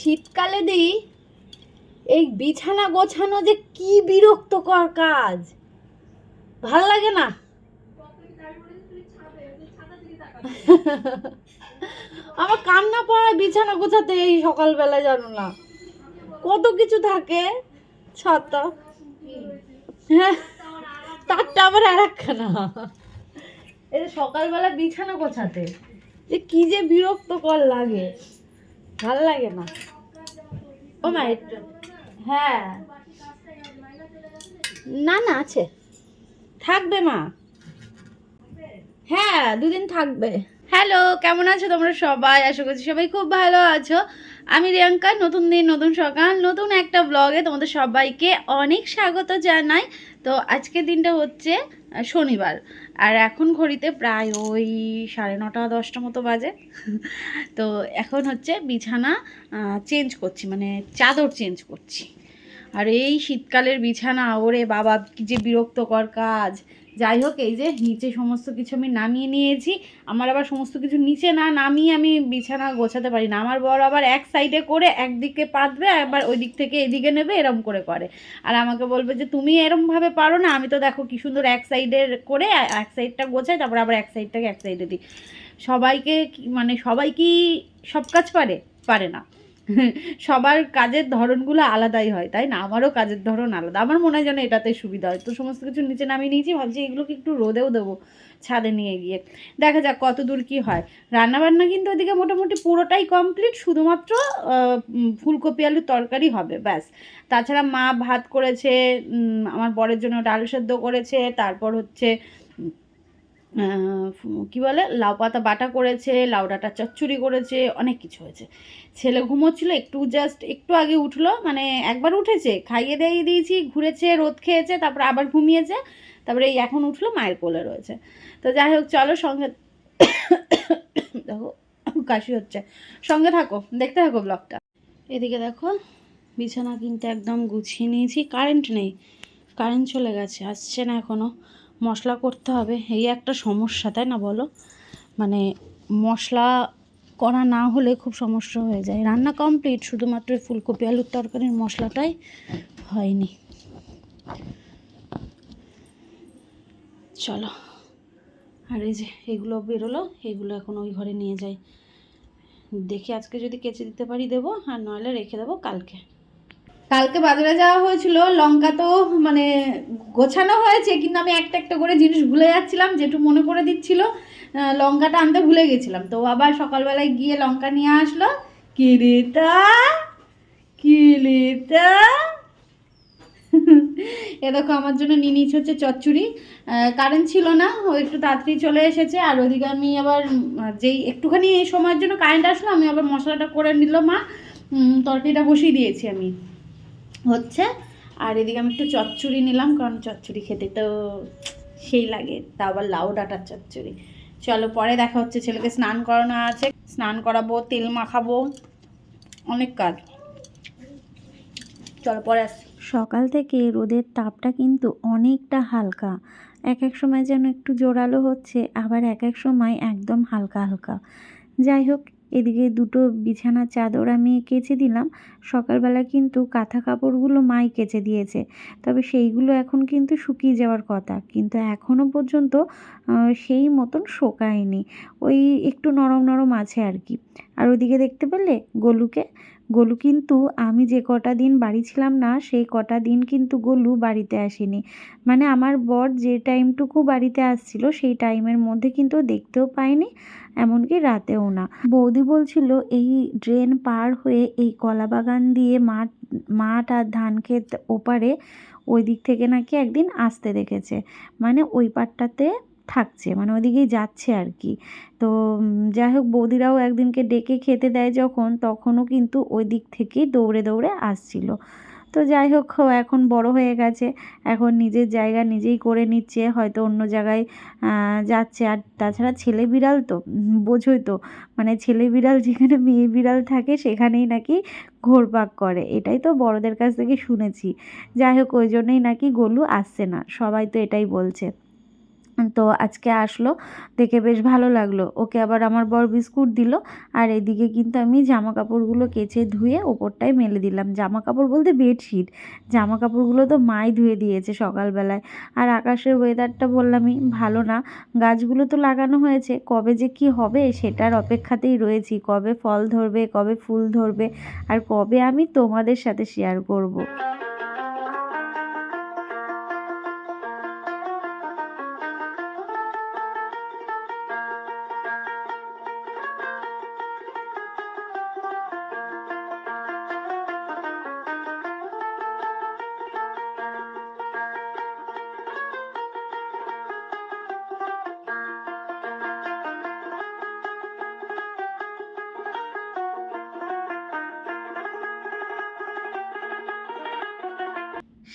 শীতকালে দিই, এই বিছানা গোছানো যে কি বিরক্তকর কাজ। ভালো লাগে না? আমার কান্না পায় বিছানা গোছাতে এই সকালবেলা জানো না। কত কিছু থাকে, ছাতা। হ্যাঁ তারটা আবার আর একখানা এই সকালবেলা বিছানা গোছাতে, যে কি যে বিরক্তকর লাগে। ভালো লাগে না। ও মা হ্যাঁ। না না আছে। থাকবে মা। হ্যাঁ দুদিন থাকবে। হ্যালো কেমন আছো তোমরা সবাই? আশা করছি সবাই খুব ভালো আছো। আমি রিয়াঙ্কা নতুন দিন নতুন সকাল নতুন একটা ব্লগে তোমাদের সবাইকে অনেক স্বাগত জানাই। তো আজকের দিনটা হচ্ছে শনিবার। আর এখন ঘড়িতে প্রায় ওই সাড়ে নটা, দশটা মতো বাজে। তো এখন হচ্ছে বিছানা চেঞ্জ করছি মানে চাদর চেঞ্জ করছি। আর এই শীতকালের বিছানা, ওরে বাবা যে বিরক্তকর কাজ। যাই হোক, এই যে নিচে সমস্ত কিছু আমি নামিয়ে নিয়েছি। আমার আবার সমস্ত কিছু নিচে না নামিয়ে আমি বিছানা গোছাতে পারি না। আমার বর আবার এক সাইডে করে একদিকে পাতবে, আবার ওই দিক থেকে এদিকে নেবে, এরম করে করে। আর আমাকে বলবে যে, তুমি এরমভাবে পারো না, আমি তো দেখো কি সুন্দর এক সাইডের করে এক সাইডটা গোছাই, তারপর আবার এক সাইডটাকে এক সাইডে দিই। সবাইকে মানে সবাই কি সব কাজ পারে? পারে না। সবার কাজের ধরনগুলো আলাদাই হয়, তাই না? আমারও কাজের ধরন আলাদা। আমার মনে হয় যেন এটাতে সুবিধা হয়। তো সমস্ত কিছু নিচে নামিয়ে নিয়েছি, ভাবছি এগুলোকে একটু রোদেও দেবো ছাদে নিয়ে গিয়ে। দেখা যাক কত দূর কী হয়। রান্নাবান্না কিন্তু ওদিকে মোটামুটি পুরোটাই কমপ্লিট শুধুমাত্র ফুলকপি, আলুর তরকারি হবে, ব্যাস। তাছাড়া মা ভাত করেছে আমার বরের জন্য ডাল সেদ্ধ করেছে, তারপর হচ্ছে কি বলে, লাউ পাতা বাটা করেছে, লাউ ডাঁটা চচ্চড়ি করেছে, অনেক কিছু হয়েছে। ছেলে ঘুমোচ্ছিল, একটু জাস্ট একটু আগে উঠল মানে একবার উঠেছে, খাইয়ে দিয়ে দিয়েছি, ঘুরেছে, রোদ খেয়েছে, তারপর আবার ঘুমিয়েছে, তারপরে এই এখন উঠল, মায়ের কোলে রয়েছে। তো যাই হোক, চলো সঙ্গে দেখো, কাশি হচ্ছে। সঙ্গে থাকো, দেখতে থাকো ব্লগটা এদিকে দেখো, বিছানা কিন্তু একদম গুছিয়ে নিয়েছি কারেন্ট নেই কারেন্ট চলে গেছে, আসছে না এখনও মশলা করতে হবে। এই একটা সমস্যা, তাই না বলো? মানে মশলা করা না হলে খুব সমস্যা হয়ে যায়। রান্না কমপ্লিট শুধুমাত্র ফুলকপি, আলুর তরকারির মশলাটাই হয়নি। চলো, আর এই যে এগুলো বেরোলো, এগুলো এখন ওই ঘরে নিয়ে যাই। দেখি আজকে যদি কেচে দিতে পারি দেবো, আর নইলে রেখে দেবো কালকে। কালকে বাজারে যাওয়া হয়েছিল, লঙ্কা তো মানে গোছানো হয়েছে, কিন্তু আমি একটা একটা করে জিনিস ভুলে যাচ্ছিলাম, যেটু মনে করে দিচ্ছিল লঙ্কাটা আনতে ভুলে গেছিলাম। তো আবার সকালবেলায় গিয়ে লঙ্কা নিয়ে আসলো। কিরিতা কিরিতা। এ দেখো, আমার জন্য নিয়ে নিচ্ছে হচ্ছে চচ্চড়ি। কারেন্ট ছিল না, ও একটু তাড়াতাড়ি চলে এসেছে, আর ওদিকে আমি আবার যেই একটুখানি এই সময়ের জন্য কারেন্ট আসলো, আমি আবার মশলাটা করে নিল মা। তরকারিটা বসিয়ে দিয়েছি আমি। হচ্ছে। আর এদিকে আমি একটু চচ্চড়ি নিলাম, কারণ চচ্চড়ি খেতে তো সেই লাগে, তা আবার লাউ ডাঁটার চচ্চড়ি। চলো পরে দেখা হচ্ছে, ছেলেকে স্নান করানো আছে। স্নান করাবো, তেল মাখাবো, অনেক কাজ। চলো পরে সকাল থেকে রোদের তাপটা কিন্তু অনেকটা হালকা। এক এক সময় যেন একটু জোরালো হচ্ছে, আবার এক এক সময় একদম হালকা হালকা। যাই হোক এদিকে দুটো বিছানা চাদর আমি কেচে দিলাম। সকালবেলা কিন্তু কাঁথা কাপড়গুলো মাই কেচে দিয়েছে। তবে সেইগুলো এখন কিন্তু শুকিয়ে যাওয়ার কথা। কিন্তু এখনও পর্যন্ত সেই মতন শোকায়নি। ওই একটু নরম নরম আছে আর কি। আর ওদিকে দেখতে পেলে গোলুকে গোলু, কিন্তু আমি যে কটা দিন বাড়ি ছিলাম না, সেই কটা দিন কিন্তু গোলু বাড়িতে আসেনি। মানে আমার বর যে টাইমটুকু বাড়িতে আসছিল, সেই টাইমের মধ্যে কিন্তু দেখতেও পায়নি, এমনকি রাতেও না। বৌদি বলছিল, এই ড্রেন পার হয়ে এই কলা বাগান দিয়ে মাঠ মাঠ আর ধান ক্ষেত ওপারে ওই দিক থেকে নাকি একদিন আসতে দেখেছে। মানে ওই পাটটাতে থাকছে মানে ওইদিকেই যাচ্ছে আর কি তো যাই হোক, বৌদিরাও একদিনকে ডেকে খেতে দেয় যখন, তখনও কিন্তু ওই দিক থেকেই দৌড়ে দৌড়ে আসছিল। তো যাই হোক এখন বড় হয়ে গেছে, এখন নিজের জায়গা নিজেই করে নিচ্ছে, হয়তো অন্য জায়গায় যাচ্ছে। আর তাছাড়া ছেলে বিড়াল তো বোঝোই তো মানে ছেলে বিড়াল যেখানে মেয়ে বিড়াল থাকে, সেখানেই নাকি ঘোরপাক করে। এটাই তো বড়দের কাছ থেকে শুনেছি। যাই হোক, ওই জন্যই নাকি গোলু আসছে না, সবাই তো এটাই বলছে। তো আজকে আসলো, দেখে বেশ ভালো লাগল। ওকে আবার আমার বর বিস্কুট দিল, আর এদিকে কিন্তু আমি জামা কাপড়গুলো কেচে ধুয়ে ওপরটায় মেলে দিলাম। জামা কাপড় বলতে বেডশিট জামা কাপড়গুলো তো মাই ধুয়ে দিয়েছে সকালবেলায়। আর আকাশের ওয়েদারটা বললামই, ভালো না। গাছগুলো তো লাগানো হয়েছে, কবে যে কি হবে সেটার অপেক্ষাতেই রয়েছি। কবে ফল ধরবে, কবে ফুল ধরবে, আর কবে আমি তোমাদের সাথে শেয়ার করব।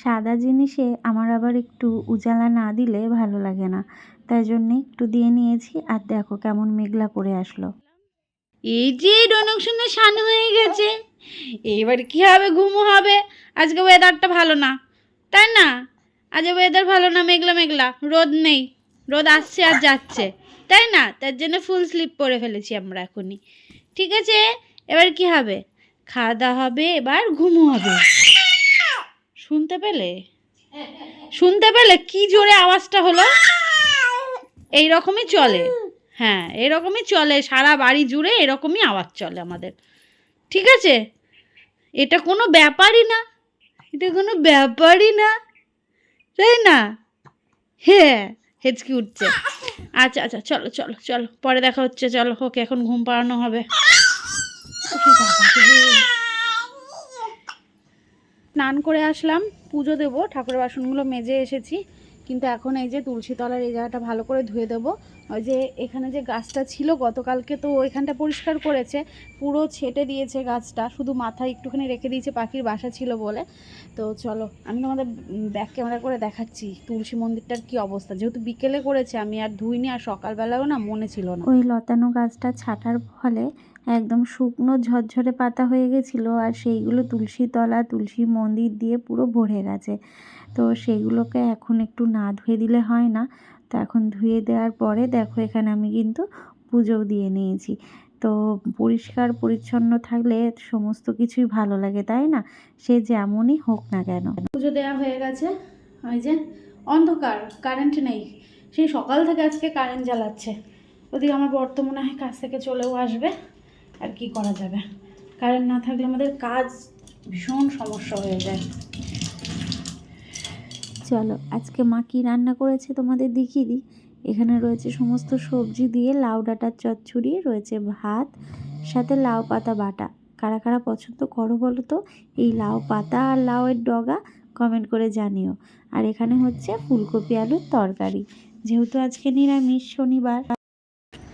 সাদা জিনিসে আমার আবার একটু উজালা না দিলে ভালো লাগে না। তাই জন্যে একটু দিয়ে নিয়েছি আর দেখো কেমন মেঘলা করে আসলো। এই যে রনক সুন্দর শান হয়ে গেছে। এবার কি হবে, ঘুমো হবে? আজকে ওয়েদারটা ভালো না। তাই না? আজ ওয়েদার ভালো না, মেঘলা মেঘলা। রোদ নেই। রোদ আসছে আর যাচ্ছে। তাই না? তার জন্য ফুল স্লিপ পরে ফেলেছি আমরা এখনই। ঠিক আছে? এবার কি হবে? খাওয়া দাওয়া হবে, এবার ঘুমো হবে। শুনতে পেলে? শুনতে পেলে? কি জোরে আওয়াজটা হলো? এই রকমই চলে। হ্যাঁ এরকমই চলে। সারা বাড়ি জুড়ে এরকমই আওয়াজ চলে আমাদের। ঠিক আছে? এটা কোনো ব্যাপারই না। এটা কোনো ব্যাপারই না। তাই না? হ্যাঁ হেঁচকি উঠছে। আচ্ছা আচ্ছা চলো চলো চলো। পরে দেখা হচ্ছে। চলো, ওকে এখন ঘুম পাড়ানো হবে। স্নান করে আসলাম, পুজো দেবো, ঠাকুরের বাসনগুলো মেজে এসেছি, কিন্তু এখন এই যে তুলসী তলার এই জায়গাটা ভালো করে ধুয়ে দেবো। ওই যে এখানে যে গাছটা ছিল, গতকালকে তো এখানটা পরিষ্কার করেছে, পুরো ছেটে দিয়েছে গাছটা, শুধু মাথায় একটুখানি রেখে দিয়েছে, পাখির বাসা ছিল বলে। তো চলো, আমি তোমাদের ব্যাক ক্যামেরা করে দেখাচ্ছি, তুলসী মন্দিরটার কি অবস্থা। যেহেতু বিকেলে করেছে, আমি আর ধুইনি, আর সকালবেলাও না মনে ছিল না। ওই লতানো গাছটা ছাটার ফলে একদম শুকনো ঝরঝরে পাতা হয়ে গেছিল আর সেইগুলো তুলসী তলা, তুলসী মন্দির দিয়ে পুরো ভরে গেছে। তো সেইগুলোকে এখন একটু না ধুয়ে দিলে হয় না। তো এখন ধুয়ে দেওয়ার পরে দেখো এখানে আমি কিন্তু পুজো দিয়ে নিয়েছি। তো পরিষ্কার পরিচ্ছন্ন থাকলে সমস্ত কিছুই ভালো লাগে, তাই না? সে যেমনই হোক না কেন। পুজো দেওয়া হয়ে গেছে। ওই যে অন্ধকার কারেন্ট নেই। সেই সকাল থেকে আজকে কারেন্ট জ্বালাচ্ছে। ওদিকে আমার বর্তমানে মনে হয় কাজ থেকে চলেও আসবে। আর কি করা যাবে? কারেন্ট না থাকলে আমাদের কাজ ভীষণ সমস্যা হয়ে যায়। চলো, আজকে মা কী রান্না করেছে তোমাদের দেখিয়ে দিই। এখানে রয়েছে সমস্ত সবজি দিয়ে লাউ, ডাঁটার চচ্চড়ি, রয়েছে ভাত, সাথে লাউ পাতা বাটা। কারা কারা পছন্দ করো বলো তো? এই লাউ পাতা আর লাউয়ের ডগা কমেন্ট করে জানিও। আর এখানে হচ্ছে ফুলকপি আলুর তরকারি। যেহেতু আজকে নিরামিষ, শনিবার।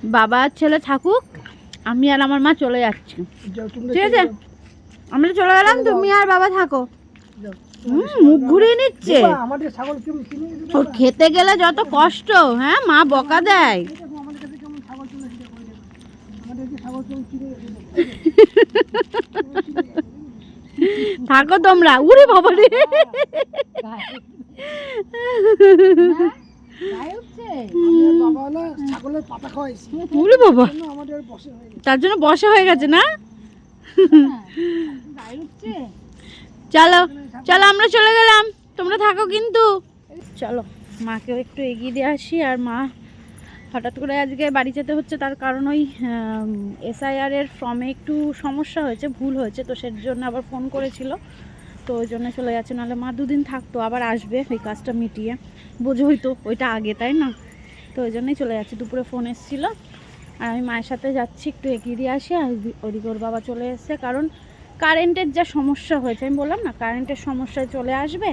বাবা ছেলে থাকুক। আমি আর আমার মা চলে যাচ্ছি। ঠিক আছে? আমরা চলে গেলাম তুমি আর বাবা থাকো। মুখ ঘুরিয়ে নিচ্ছে। ওর খেতে গেলে যত কষ্ট হ্যাঁ মা বকা দেয়। থাকো তোমরা। উরে বাবা রে। তার জন্য বসা হয়ে গেছে না? চলো চলো, আমরা চলে গেলাম। তোমরা থাকো কিন্তু। চলো, মাকেও একটু এগিয়ে দিয়ে আসি আর মা হঠাৎ করে আজকে বাড়ি যেতে হচ্ছে, তার কারণ ওই এসআইআর এর ফর্মে একটু সমস্যা হয়েছে, ভুল হয়েছে, তো সের জন্য আবার ফোন করেছিল। তো ওই জন্য চলে যাচ্ছে, নাহলে মা দুদিন থাকতো, আবার আসবে ওই কাজটা মিটিয়ে। বোঝো হইতো ওইটা আগে, তাই না? তো ওই জন্যই চলে যাচ্ছে, দুপুরে ফোন এসেছিল। আর আমি মায়ের সাথে যাচ্ছি, একটু এগিয়ে দিয়ে আসি, আর ওদিকে ওর বাবা চলে এসছে, কারণ কারেন্টের যা সমস্যা হয়েছে, আমি বললাম না, কারেন্টের সমস্যায় চলে আসবে,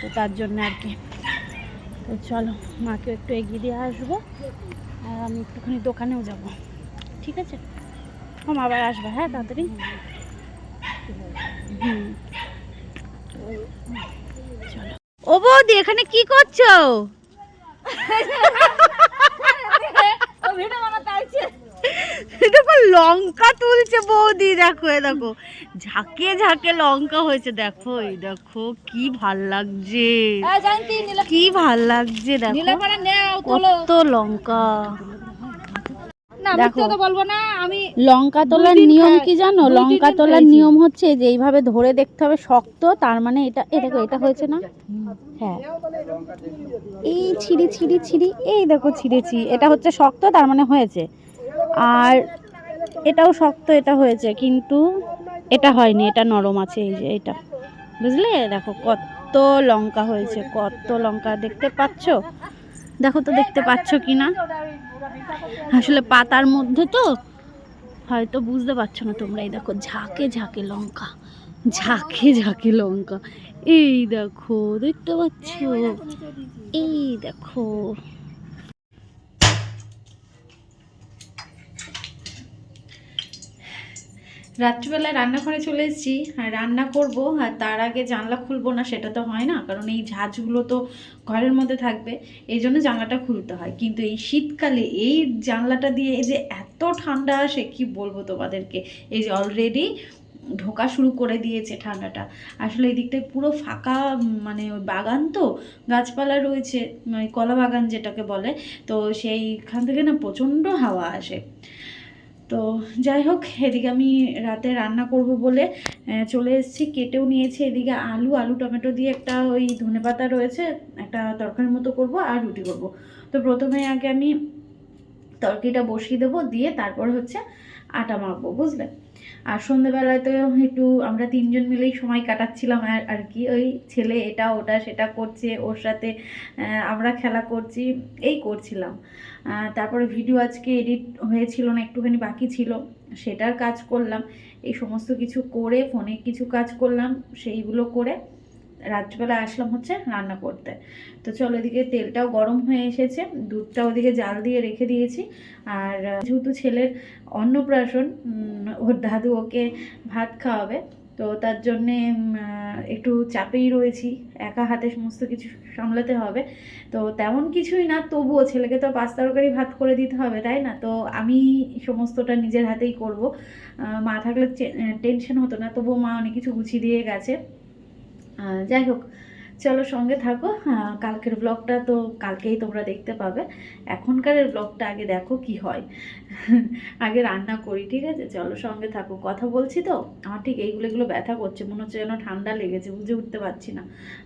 তো তার জন্য আর কি। তো চলো, মাকে একটু এগিয়ে দিয়ে আসব, আর আমি একটুখানি দোকানেও যাব। ঠিক আছে? ও আবার আসবে হ্যাঁ তাড়াতাড়ি? হুম। ও বৌদি এখানে কি করছ? দেখো লঙ্কা তুলছে বৌদি দেখো এ দেখো। ঝাঁকে ঝাঁকে লঙ্কা হয়েছে দেখো এই দেখো কি ভালো লাগছে। কি ভালো লাগছে দেখো। কত লঙ্কা। লঙ্কা তোলার নিয়ম কি জানো? লঙ্কা তোলার নিয়ম হচ্ছে যে এইভাবে ধরে দেখতে হবে শক্ত তার মানে এটা এটা দেখো এটা হয়েছে না? হ্যাঁ। এই ছিঁড়ি ছিঁড়ি ছিঁড়ি এই দেখো ছিঁড়েছি। এটা হচ্ছে শক্ত তার মানে হয়েছে। আর এটাও শক্ত এটা হয়েছে কিন্তু এটা হয়নি এটা নরম আছে এই যে এটা। বুঝলে? দেখো কত লঙ্কা হয়েছে কত লঙ্কা দেখতে পাচ্ছ? দেখো তো দেখতে পাচ্ছ কি না আসলে পাতার মধ্যে তো হয়তো বুঝতে পারছ না তোমরা, এই দেখো ঝাঁকে ঝাঁকে লঙ্কা, ঝাঁকে ঝাঁকে লঙ্কা, এই দেখো দেখতে পাচ্ছ, এই দেখো। রাত্রিবেলায় রান্নাঘরে চলে এসেছি, আর রান্না করব, আর তার আগে জানলা খুলবো না, সেটা তো হয় না, কারণ এই ঝাঁঝগুলো তো ঘরের মধ্যে থাকবে, এই জন্য জানলাটা খুলতে হয়। কিন্তু এই শীতকালে এই জানলাটা দিয়ে যে এত ঠান্ডা আসে, কি বলব তোমাদেরকে? এই যে অলরেডি ঢোকা শুরু করে দিয়েছে ঠান্ডাটা। আসলে এই দিকটায় পুরো ফাঁকা মানে ওই বাগান তো, গাছপালা রয়েছে মানে কলা বাগান যেটাকে বলে, তো সেইখান থেকে না প্রচণ্ড হাওয়া আসে। তো যাই হোক, এদিকে আমি রাতে রান্না করব বলে চলে এসেছি। কেটেও নিয়েছি এদিকে আলু আলু টমেটো দিয়ে একটা ওই ধনে পাতা রয়েছে, একটা তরকারির মতো করব আর রুটি করব। তো প্রথমে আগে আমি তরকিটা বসিয়ে দেবো, দিয়ে তারপর হচ্ছে আটা মাখবো, বুঝলে? আর সন্ধ্যেবেলায় তো একটু আমরা তিনজন মিলেই সময় কাটাচ্ছিলাম আর আর কি। ওই ছেলে এটা, ওটা, সেটা করছে, ওর সাথে আমরা খেলা করছি, এই করছিলাম। তারপরে ভিডিও আজকে এডিট হয়েছিল না, একটুখানি বাকি ছিল, সেটার কাজ করলাম। এই সমস্ত কিছু করে, ফোনে কিছু কাজ করলাম, সেইগুলো করে রাত্রিবেলা আসলাম হচ্ছে রান্না করতে। তো চলো এদিকে তেলটাও গরম হয়ে এসেছে দুধটা ওদিকে জাল দিয়ে রেখে দিয়েছি। আর যেহেতু ছেলের অন্নপ্রাশন ওর দাদু ওকে ভাত খাওয়াবে, তো তার জন্যে একটু চাপেই রয়েছি। একা হাতে সমস্ত কিছু সামলাতে হবে। তো তেমন কিছুই না, তবুও ছেলেকে তো পাঁচ তরকারি ভাত করে দিতে হবে, তাই না? তো আমি সমস্তটা নিজের হাতেই করব। মা থাকলে টেনশন হতো না, তবুও মা অনেক কিছু গুছিয়ে দিয়ে গেছে। যাই হোক, চলো সঙ্গে থাকো। কালকের ব্লগটা তো কালকেই তোমরা দেখতে পাবে। এখনকারের ব্লগটা আগে দেখো কি হয়। আগে রান্না করি, ঠিক আছে? চলো সঙ্গে থাকো। কথা বলছি তো? আমার ঠিক এইগুলো, এগুলো ব্যথা করছে, মনে হচ্ছে যেন ঠান্ডা লেগেছে, বুঝে উঠতে পারছি না।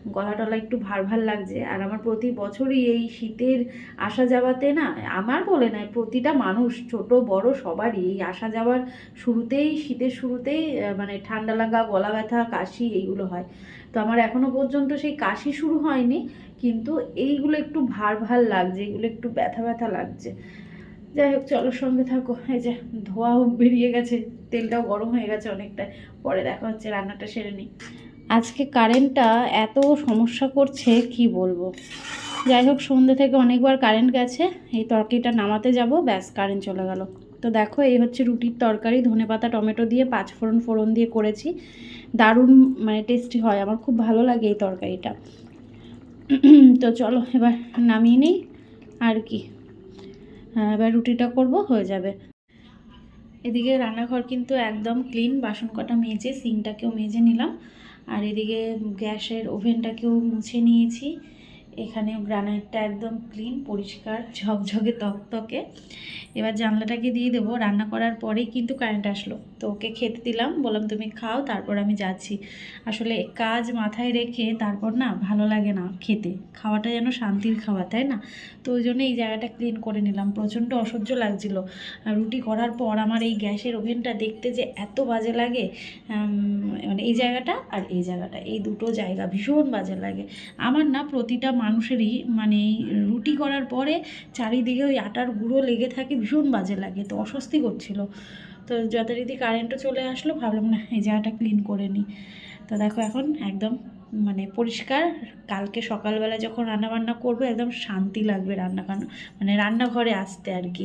গলা টলা একটু ভার ভার লাগছে। আর আমার প্রতি বছরই এই শীতের আসা যাওয়াতে না, আমার বলে নয়, প্রতিটা মানুষ, ছোট, বড়, সবারই এই আসা যাওয়ার শুরুতেই, শীতের শুরুতেই মানে ঠান্ডা লাগা, গলা ব্যথা, কাশি, এইগুলো হয়। তো আমার এখনও পর্যন্ত সেই কাশি শুরু হয়নি, কিন্তু এইগুলো একটু ভার ভার লাগছে এগুলো একটু ব্যথা ব্যথা লাগছে। যাই হোক, চলো সঙ্গে থাকো। এই যে ধোয়াও বেরিয়ে গেছে, তেলটাও গরম হয়ে গেছে অনেকটা পরে দেখা হচ্ছে, রান্নাটা সেরে নিই। আজকে কারেন্টটা এত সমস্যা করছে, কি বলব? যাই হোক সন্ধ্যে থেকে অনেকবার কারেন্ট গেছে, এই তরকারিটা নামাতে যাব, ব্যাস, কারেন্ট চলে গেল। তো দেখো, এই হচ্ছে রুটির তরকারি, ধনেপাতা, টমেটো দিয়ে পাঁচ ফোড়ন ফোড়ন দিয়ে করেছি। দারুণ মানে টেস্টি হয়। আমার খুব ভালো লাগে এই তরকারিটা। তো চলো, এবার নামিয়ে নিই। আর কি? হ্যাঁ এবার রুটিটা করব, হয়ে যাবে। এদিকে রান্নাঘর কিন্তু একদম ক্লিন বাসন কটা মেজে সিংটাকেও মেজে নিলাম। আর এদিকে গ্যাসের ওভেনটাকেও মুছে নিয়েছি। এখানেও গ্রানাইটটা একদম ক্লিন, পরিষ্কার, ঝকঝকে তকতকে এবার জানলাটাকে দিয়ে দেবো। রান্না করার পরেই কিন্তু কারেন্ট আসলো। তো ওকে খেতে দিলাম, বললাম, তুমি খাও, তারপর আমি যাচ্ছি। আসলে কাজ মাথায় রেখে তারপর না ভালো লাগে না খেতে। খাওয়াটা যেন শান্তির খাওয়া, তাই না? তো ওই জন্য এই জায়গাটা ক্লিন করে নিলাম। প্রচণ্ড অসহ্য লাগছিল। রুটি করার পর আমার এই গ্যাসের ওভেনটা দেখতে যে এত বাজে লাগে মানে এই জায়গাটা আর এই জায়গাটা। এই দুটো জায়গা ভীষণ বাজে লাগে। আমার না প্রতিটা মানুষেরই মানে রুটি করার পরে চারিদিকে ওই আটার গুঁড়ো লেগে থাকে, ভীষণ বাজে লাগে, তো অস্বস্তি করছিল। তো যথারীতি কারেন্টও চলে আসলো, ভাবলাম না, এই জায়গাটা ক্লিন করে নিই। তো দেখো এখন একদম মানে পরিষ্কার, কালকে সকালবেলা যখন রান্নাবান্না করব, একদম শান্তি লাগবে রান্না মানে রান্নাঘরে আসতে আর কি।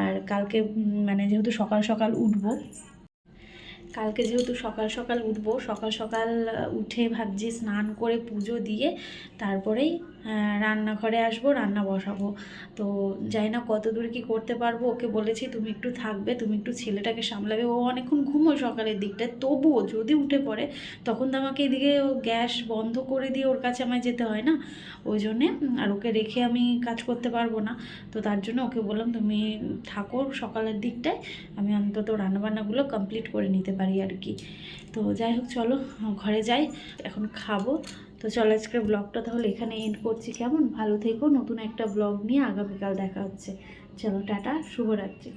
আর কালকে মানে যেহেতু সকাল সকাল উঠবো, কালকে যেহেতু সকাল সকাল উঠবো, সকাল সকাল উঠে ভাবছি স্নান করে পুজো দিয়ে, তারপরেই রান্নাঘরে আসব, রান্না বসাবো। তো যাই না কত দূর কি করতে পারব। ওকে বলেছি, তুমি একটু থাকবে, তুমি একটু ছেলেটাকে সামলাবে। ও অনেকক্ষণ ঘুমোয় সকালের দিকটায়। তবুও যদি উঠে পড়ে, তখন তো আমাকে এদিকে গ্যাস বন্ধ করে দিয়ে ওর কাছে আমায় যেতে হয় না। ওই জন্যে, আর ওকে রেখে আমি কাজ করতে পারব না। তো তার জন্য ওকে বললাম, তুমি থাকো সকালের দিকটায়। আমি অন্তত রান্নাবান্নাগুলো কমপ্লিট করে নিতে পারি আর কি। তো যাই হোক, চলো, ঘরে যাই। এখন খাব। তো চল আজকের ব্লগটা তাহলে এখানে এন্ড করছি। কেমন? ভালো থেকো। নতুন একটা ব্লগ নিয়ে আগামীকাল দেখা হচ্ছে। চলো টাটা। শুভরাত্রি।